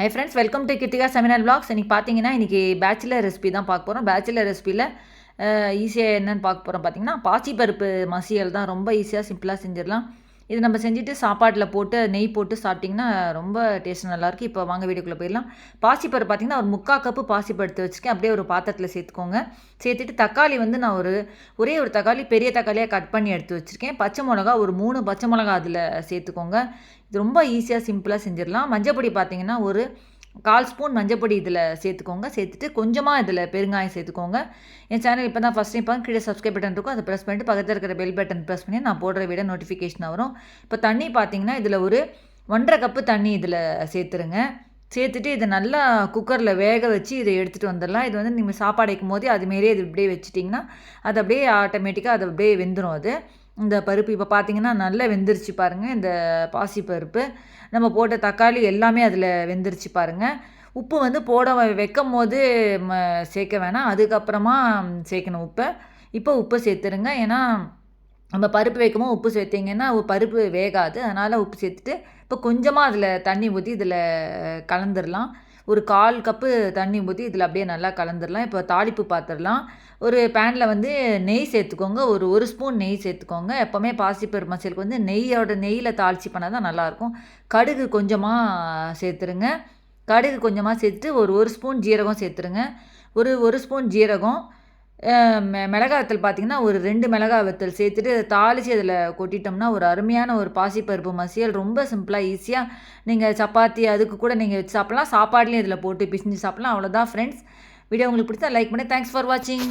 Hi friends welcome to Kiruthika seminar blocks இன்றைக்கி பார்த்தீங்கன்னா இன்றைக்கி பேச்சுலர் ரெசிபி தான் பார்க்க போகிறோம் பேச்சுலர் ரெசிபியில் ஈஸியாக என்னென்னு பார்க்க போகிறோம் பார்த்தீங்கன்னா பாசிப்பருப்பு மசியல் தான் ரொம்ப ஈஸியாக சிம்பிளாக செஞ்சிடலாம். இது நம்ம செஞ்சுட்டு சாப்பாட்டில் போட்டு நெய் போட்டு சாப்பிட்டிங்கன்னா ரொம்ப டேஸ்ட் நல்லாயிருக்கு இப்போ வாங்க வீடியோக்குள்ளே போயிடலாம். பாசிப்பருப்பு பார்த்தீங்கன்னா ஒரு முக்கால் கப்பு பாசிப்பருப்பு எடுத்து வச்சுருக்கேன். அப்படியே ஒரு பாத்திரத்தில் சேர்த்துக்கோங்க. சேர்த்துட்டு தக்காளி வந்து நான் ஒரு ஒரே ஒரு தக்காளி பெரிய தக்காளியாக கட் பண்ணி எடுத்து வச்சுருக்கேன். பச்சை மிளகா ஒரு மூணு பச்சை மிளகா அதில் சேர்த்துக்கோங்க. இது ரொம்ப ஈஸியாக சிம்பிளாக செஞ்சிடலாம். மஞ்சப்பொடி பார்த்தீங்கன்னா ஒரு கால் ஸ்பூன் மஞ்சப்பொடி இதில் சேர்த்துக்கோங்க. சேர்த்துட்டு கொஞ்சமாக இதில் பெருங்காயம் சேர்த்துக்கோங்க. என் சேனல் இப்போ தான் ஃபஸ்ட் டைம் பார்க்க கீழே சப்ஸ்கிரைப் பட்டன் இருக்கும். அதை ப்ரெஸ் பண்ணிட்டு பக்கத்தில் இருக்கிற பெல் பட்டன் ப்ரெஸ் பண்ணி நான் போடுற விட நோட்டிஃபிகேஷன் வரும். இப்போ தண்ணி பார்த்தீங்கன்னா இதில் ஒரு ஒன்றரை கப்பு தண்ணி இதில் சேர்த்துருங்க. சேர்த்துட்டு இதை நல்லா குக்கரில் வேக வச்சு இதை எடுத்துகிட்டு வந்துடலாம். இது வந்து நீங்கள் சாப்பாடு வைக்கும் போதே அதுமாரியே இது இப்படியே வச்சுட்டிங்கன்னா அது அப்படியே ஆட்டோமேட்டிக்காக அது அப்படியே வெந்துடும் அது. இந்த பருப்பு இப்போ பார்த்தீங்கன்னா நல்லா வெந்துருச்சு பாருங்கள் இந்த பாசி பருப்பு. நம்ம போட்ட தக்காளி எல்லாமே அதில் வெந்துருச்சு பாருங்கள் உப்பு வந்து போட வைக்கும் போது ம சேர்க்க வேணாம். அதுக்கப்புறமா சேர்க்கணும் உப்பை. இப்போ உப்பு சேர்த்துருங்க. ஏன்னா நம்ம பருப்பு வைக்கும்போது உப்பு சேர்த்திங்கன்னா பருப்பு வேகாது. அதனால் உப்பு சேர்த்துட்டு இப்போ கொஞ்சமாக அதில் தண்ணி ஊற்றி இதில் கலந்துடலாம் ஒரு கால் கப்பு தண்ணி ஊற்றி இதில் அப்படியே நல்லா கலந்துடலாம் இப்போ தாளிப்பு பார்த்துடலாம் ஒரு பேனில் வந்து நெய் சேர்த்துக்கோங்க. ஒரு ஒரு ஸ்பூன் நெய் சேர்த்துக்கோங்க. எப்போவுமே பாசிப்பருப்பு மசியலுக்கு வந்து நெய்யோட நெய்யில் தாளித்து பண்ணால் தான் நல்லாயிருக்கும். கடுகு கொஞ்சமாக சேர்த்துருங்க. கடுகு கொஞ்சமாக சேர்த்துட்டு ஒரு ஒரு ஸ்பூன் ஜீரகம் சேர்த்துருங்க. ஒரு ஒரு ஸ்பூன் ஜீரகம். மிளகா வத்தல் பார்த்திங்கன்னா ஒரு ரெண்டு மிளகா வத்தல் சேர்த்துட்டு அதை தாளித்து அதில் கொட்டிட்டோம்னா ஒரு அருமையான ஒரு பாசிப்பருப்பு மசியல் ரொம்ப சிம்பிளாக ஈஸியாக நீங்கள் சப்பாத்தி அதுக்கு கூட நீங்கள் வச்சு சாப்பிட்லாம். சாப்பாட்லேயும் இதில் போட்டு பிசிஞ்சு சாப்பிட்லாம். அவ்வளோதான் ஃப்ரெண்ட்ஸ் வீடியோ உங்களுக்கு பிடிச்சா லைக் பண்ணி தேங்க்ஸ் ஃபார் வாட்சிங்